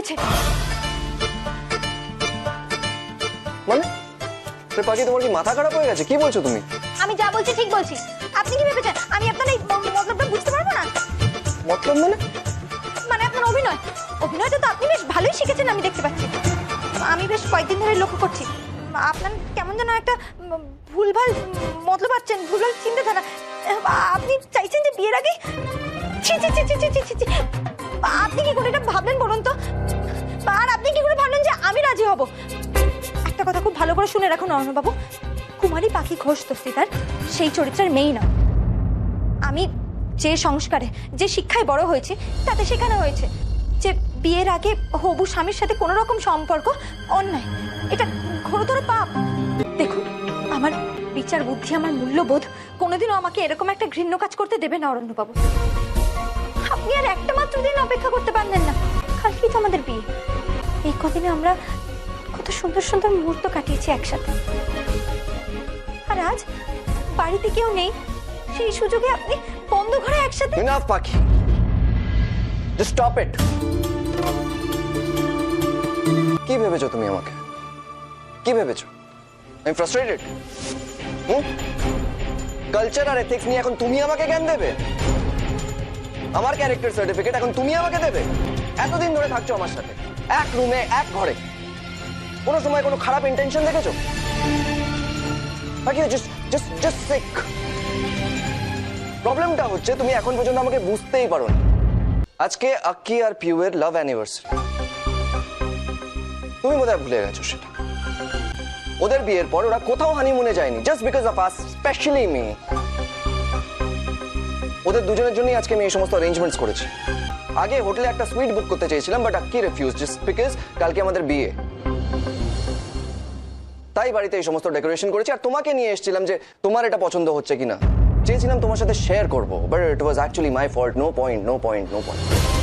হয়েছে? মানে? তোমার কি মাথা খারাপ হয়ে গেছে? কি বলছো তুমি? আমি যা বলছি ঠিক বলছি। আপনি কি ভেবেছেন? আমি আপনার এই মতলবটা বুঝতে পারব না? মতলব মানে? মানে আপনার অভিনয়। অভিনয়টা তো আপনি বেশ ভালোই শিখেছেন আমি দেখতে পাচ্ছি। আমি বেশ কয়েকদিন ধরে লক্ষ্য করছি। আপনার কেমন যেন একটা ভুলভাল মতলব পাচ্ছেন ভুলভাল চিন্তাধারা। আপনি চাইছেন যে বিয়ের আগে ছি ছি ছি ছি ছি ছি। আপনি কি করে এটা ভাবলেন বলুন তো? হব একটা কথা খুব ভালো করে শুনে রাখুন অর্ণবাবু কুমারী পাখি ঘোষ দস্তিদার সেই চরিত্রের মেয়েই না আমি যে সংস্কারে, যে শিক্ষায় বড় হয়েছি, তাতে শেখানো হয়েছে যে বিয়ের আগে হবু স্বামীর সাথে কোনো রকম সম্পর্ক অন্যায়। এটা ঘোরতর পাপ। দেখুন, আমার বিচার বুদ্ধি, আমার মূল্যবোধ কোনোদিনও আমাকে এরকম একটা ঘৃণ্য কাজ করতে দেবে না অরণ্যবাবু আপনি আর একটা মাত্র দিন অপেক্ষা করতে পারলেন না। কালকেই তো আমাদের বিয়ে। এই কদিনে আমরা কত সুন্দর সুন্দর মুহূর্ত কাটিয়েছি একসাথে। আর আজ বাড়িতে কেউ নেই, সেই সুযোগে আপনি বন্ধ ঘরে একসাথে ইনাফ পাখি। জাস্ট স্টপ ইট কি ভেবেছো তুমি আমাকে? কি ভেবেছো? আমি ফ্রাস্ট্রেটেড হুম? কালচার আর এথিক্স নিয়ে এখন তুমি আমাকে জ্ঞান দেবে? আমার ক্যারেক্টার সার্টিফিকেট এখন তুমি আমাকে দেবে? এতদিন ধরে থাকছো আমার সাথে। এক রুমে এক ঘরে। কোনো সময় কোনো খারাপ ইন্টেনশন দেখেছ? বাকি জাস্ট সিক প্রবলেমটা হচ্ছে তুমি এখন পর্যন্ত আমাকে বুঝতেই পারো না। আজকে আক্কি আর পিউয়ের লাভ অ্যানিভার্সারি তুমি বোধহয় ভুলে গেছো সেটা। ওদের বিয়ের পর ওরা কোথাও হানিমুনে যায়নি just because of us especially me ওদের দুজনের জন্যই আজকে আমি এই সমস্ত অ্যারেঞ্জমেন্টস করেছি। আগে হোটেলে একটা সুইট বুক করতে চেয়েছিলাম but Akki refuse just because কালকে আমাদের বিয়ে। তাই বাড়িতে এই সমস্ত ডেকোরেশন করেছি। আর তোমাকে নিয়ে এসেছিলাম যে তোমার এটা পছন্দ হচ্ছে কিনা। চেয়েছিলাম তোমার সাথে শেয়ার করব but it was actually my fault no point no point no point